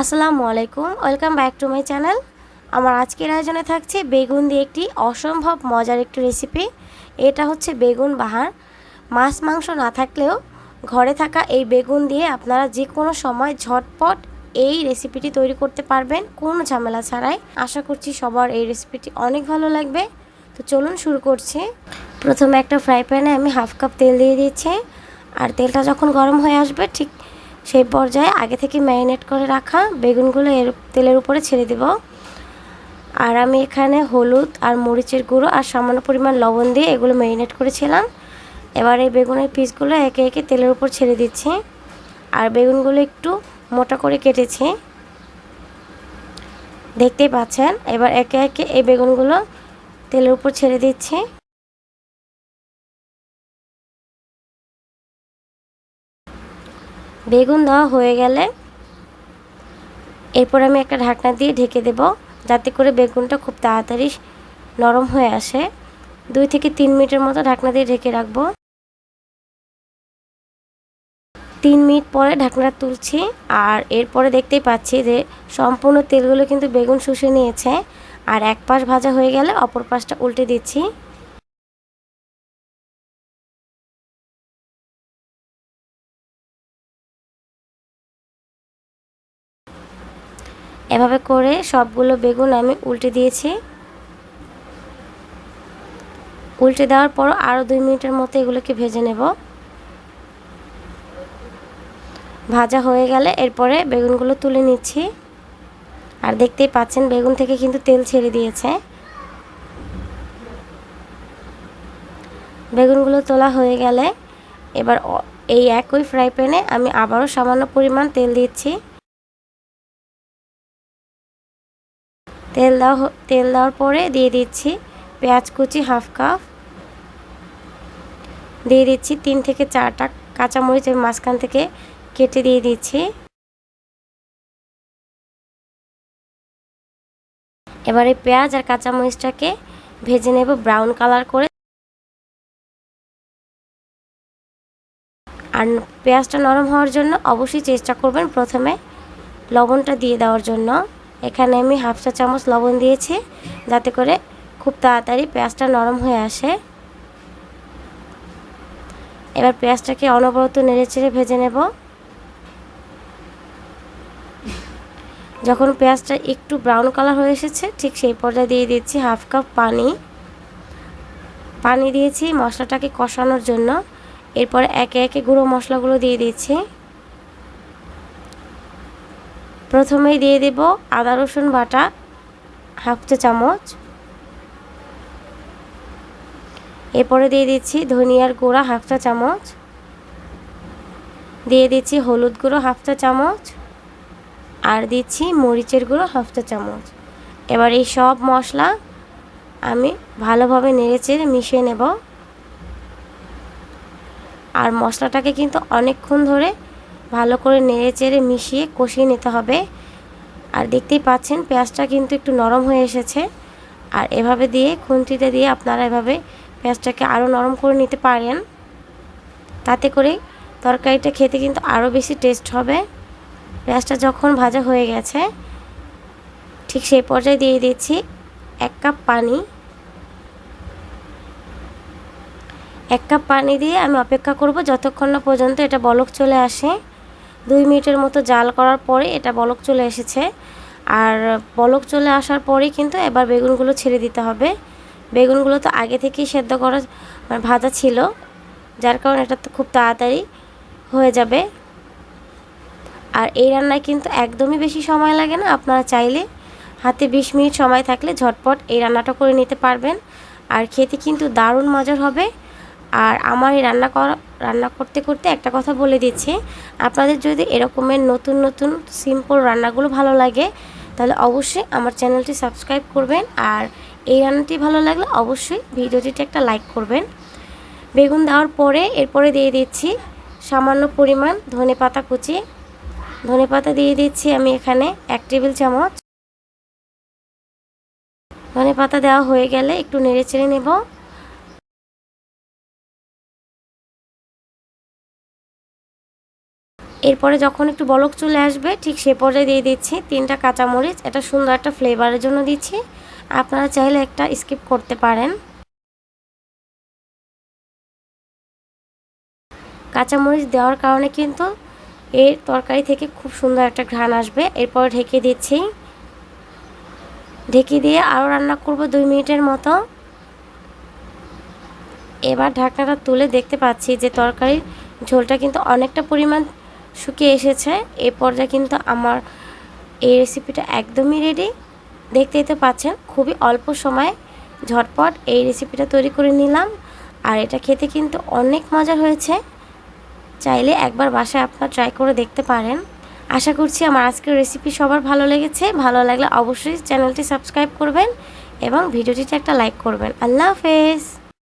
আসসালামু আলাইকুম, welcome back to my channel. আমার আজকের আয়োজনে থাকছে বেগুন দিয়ে একটি অসম্ভব মজার একটি রেসিপি এটা হচ্ছে বেগুন বাহার। মাছ মাংস না থাকলেও ঘরে থাকা এই বেগুন দিয়ে আপনারা যে কোনো সময় ঝটপট এই রেসিপিটি তৈরি করতে পারবেন, কোনো ঝামেলা ছাড়াই। আশা করছি সবার এই রেসিপিটি অনেক ভালো লাগবে। তো চলুন শুরু করছি। প্রথমে একটা ফ্রাই প্যানে আমি হাফ কাপ তেল দিয়ে দিচ্ছি আর তেলটা যখন গরম হয়ে আসবে, ঠিক সেই পর্যায়ে আগে থেকে ম্যারিনেট করে রাখা বেগুনগুলো এর তেলের উপরে ছেড়ে দেব। আর আমি এখানে হলুদ আর মরিচের গুঁড়ো আর সামান্য পরিমাণ লবণ দিয়ে এগুলো ম্যারিনেট করেছিলাম। এবার এই বেগুনের পিসগুলো একে একে তেলের উপর ছেড়ে দিচ্ছি। আর বেগুনগুলো একটু মোটা করে কেটেছি। দেখতেই পাচ্ছেন? এবার একে একে এই বেগুনগুলো তেলের উপর ছেড়ে দিচ্ছি। বেগুন দেওয়া হয়ে গেলে এরপর আমি একটা ঢাকনা দিয়ে ঢেকে দেব, যাতে করে বেগুনটা খুব তাড়াতাড়ি নরম হয়ে আসে। দুই থেকে তিন মিনিটের মতো ঢাকনা দিয়ে ঢেকে রাখব। তিন মিনিট পরে ঢাকনা তুলছি আর এরপরে দেখতেই পাচ্ছি যে সম্পূর্ণ তেলগুলো কিন্তু বেগুন শুষে নিয়েছে। আর এক পাশ ভাজা হয়ে গেলে অপর পাশটা উল্টে দিচ্ছি। এভাবে করে সবগুলো বেগুন আমি উল্টে দিয়েছি। উল্টে দেওয়ার পর আরও দুই মিনিটের মতো এগুলোকে ভেজে নেব। ভাজা হয়ে গেলে এরপরে বেগুনগুলো তুলে নিচ্ছি। আর দেখতেই পাচ্ছেন বেগুন থেকে কিন্তু তেল ছেড়ে দিয়েছে। বেগুনগুলো তোলা হয়ে গেলে এবার এই একই ফ্রাই প্যানে আমি আবারও সামান্য পরিমাণ তেল দিচ্ছি। তেল দেওয়া তেল দেওয়ার পরে দিয়ে দিচ্ছি পেঁয়াজ কুচি হাফ কাপ। দিয়ে দিচ্ছি তিন থেকে চারটা কাঁচামরিচ আমি মাঝখান থেকে কেটে দিয়ে দিচ্ছি। এবারে পেঁয়াজ আর কাঁচামরিচটাকে ভেজে নেব ব্রাউন কালার করে। আর পেঁয়াজটা নরম হওয়ার জন্য অবশ্যই চেষ্টা করবেন প্রথমে লবণটা দিয়ে দেওয়ার জন্য। এখানে আমি হাফ চা চামচ লবণ দিয়েছি, যাতে করে খুব তাড়াতাড়ি পেঁয়াজটা নরম হয়ে আসে। এবার পেঁয়াজটাকে অনবরত নেড়ে চেড়ে ভেজে নেব। যখন পেঁয়াজটা একটু ব্রাউন কালার হয়ে এসেছে, ঠিক সেই পর্যায়ে দিয়ে দিচ্ছি হাফ কাপ পানি। পানি দিয়েছি মশলাটাকে কষানোর জন্য। এরপরে একে একে গুঁড়ো মশলাগুলো দিয়ে দিচ্ছি। প্রথমেই দিয়ে দেব আদা, রসুন বাটা, হাফ চা চামচ। এরপরে দিয়ে দিচ্ছি ধনিয়ার গুঁড়া, হাফ চা চামচ। দিয়ে দিচ্ছি হলুদ গুঁড়ো, হাফ চা চামচ। আর দিচ্ছি মরিচের গুঁড়ো, হাফ চা চামচ। এবার এই সব মশলা আমি ভালোভাবে নেড়েচেড়ে মিশিয়ে নেব। আর মশলাটাকে কিন্তু অনেকক্ষণ ধরে ভালো করে নেড়ে চেড়ে মিশিয়ে কষিয়ে নিতে হবে। আর দেখতেই পাচ্ছেন, পেঁয়াজটা কিন্তু একটু নরম হয়ে এসেছে। আর এভাবে দিয়ে, খুন্তিতে দিয়ে আপনারা এভাবে পেঁয়াজটাকে আরও নরম করে নিতে পারেন। তাতে করে তরকারিটা খেতে কিন্তু আরও বেশি টেস্ট হবে। পেঁয়াজটা যখন ভাজা হয়ে গেছে, ঠিক সেই পর্যায়ে দিয়ে দিচ্ছি এক কাপ পানি। এক কাপ পানি দিয়ে আমি অপেক্ষা করব যতক্ষণ না পর্যন্ত এটা বলক চলে আসে। দুই মিনিটের মতো জাল করার পরে এটা বলক চলে এসেছে। আর বলক চলে আসার পরেই কিন্তু এবার বেগুনগুলো ছেড়ে দিতে হবে। বেগুনগুলো তো আগে থেকেই সেদ্ধ করা মানে ভাজা ছিল। যার কারণে এটা তো খুব তাড়াতাড়ি হয়ে যাবে। আর এই রান্নায় কিন্তু একদমই বেশি সময় লাগে না। আপনারা চাইলে হাতে বিশ মিনিট সময় থাকলে ঝটপট এই রান্নাটা করে নিতে পারবেন। আর খেতে কিন্তু দারুণ মজার হবে। আর আমার এই রান্না করা রান্না করতে করতে একটা কথা বলে দিচ্ছি। আপনাদের যদি এরকমের নতুন নতুন সিম্পল রান্নাগুলো ভালো লাগে, তাহলে অবশ্যই আমার চ্যানেলটি সাবস্ক্রাইব করবেন। আর এই রান্নাটি ভালো লাগলে অবশ্যই ভিডিওটিতে একটা লাইক করবেন। বেগুন দেওয়ার পরে এরপরে দিয়ে দিচ্ছি সামান্য পরিমাণ ধনে পাতা কুচি। ধনে পাতা দিয়ে দিচ্ছি আমি এখানে এক টেবিল চামচ। ধনে পাতা দেওয়া হয়ে গেলে একটু নেড়ে চেড়ে নেব। এরপরে যখন একটু বলক চলে আসবে, ঠিক সে পর্যায়ে দিয়ে দিচ্ছি তিনটা কাঁচামরিচ এটা সুন্দর একটা ফ্লেভারের জন্য দিচ্ছি। আপনারা চাইলে একটা স্কিপ করতে পারেন। কাঁচামরিচ দেওয়ার কারণে কিন্তু এর তরকারি থেকে খুব সুন্দর একটা ঘ্রাণ আসবে। এরপর ঢেকে দিচ্ছি। ঢেকে দিয়ে আরও রান্না করব দুই মিনিটের মতো। এবার ঢাকনাটা তুলে দেখতে পাচ্ছি যে তরকারির ঝোলটা কিন্তু অনেকটা পরিমাণ শুকিয়ে এসেছে। এই পর্যায়ে কিন্তু আমার এই রেসিপিটা একদমই রেডি দেখতেই তো পাচ্ছেন, খুবই অল্প সময় ঝটপট এই রেসিপিটা তৈরি করে নিলাম। আর এটা খেতে কিন্তু অনেক মজা হয়েছে। চাইলে একবার বাসায় আপনার ট্রাই করে দেখতে পারেন। আশা করছি আমার আজকের রেসিপি সবার ভালো লেগেছে। ভালো লাগলে অবশ্যই চ্যানেলটি সাবস্ক্রাইব করবেন এবং ভিডিওটিতে একটা লাইক করবেন। আল্লাহ হাফেজ!